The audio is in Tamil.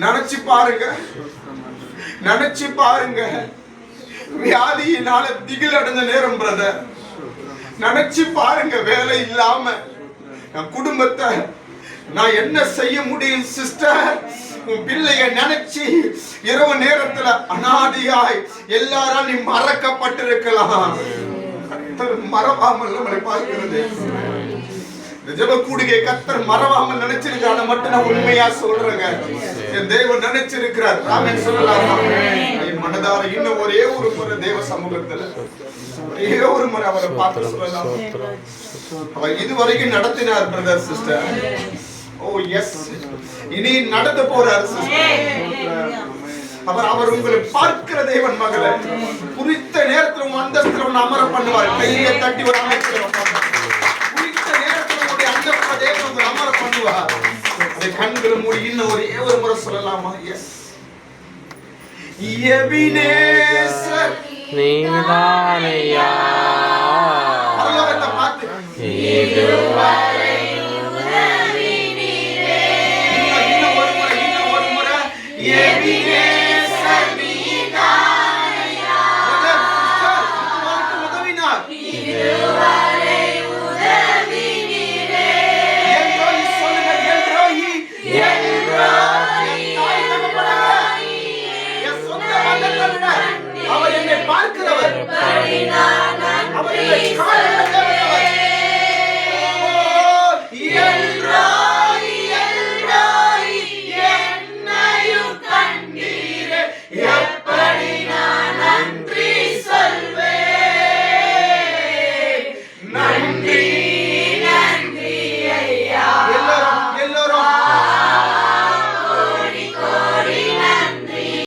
நினைச்சு பாருங்க. நினைச்சு பாருங்க. வியாதியினால திகில் அடைஞ்ச நேரம் பிரதர் நினைச்சு பாருங்க வேலை இல்லாம. என் குடும்பத்தை நான் என்ன செய்ய முடியும் சிஸ்டர் உன் பிள்ளைய நினைச்சு இரவு நேரத்துல அனாதியாய் எல்லாரும் நீ மறக்கப்பட்டிருக்கலாம். மறவாமல் நம்மளை பார்க்கிறது. இந்த ஜெப கூடுகை கத்தர் மறவாமல் நினைச்சிருக்கான மட்டும் நான் உண்மையா சொல்றேங்க. என் தேவன் நினைச்சிருக்கிறார். ஆமென் சொல்லலாமா? என் மனதார இன்னும் ஒரே ஒரு முறை தேவ சமூகத்துல ஒரே ஒரு முறை அவரை பார்த்து சொல்லலாம். அவர் இதுவரைக்கும் நடத்தினார் பிரதர் சிஸ்டர் ஓ எஸ் இனி நடத்த போறார் சிஸ்டர் அவர் அவர் உங்களை பார்க்கிற தேவன் மகளை. குறித்த நேரத்துல உங்க அந்தஸ்துல அமர பண்ணுவார். கையை தட்டி ஒரு அமைச்சர் கண்களை மூடி இன்னும் ஒரே ஒரு முறை சொல்லலாமா? எஸ் எபினேசர் நீதானையா. Amen.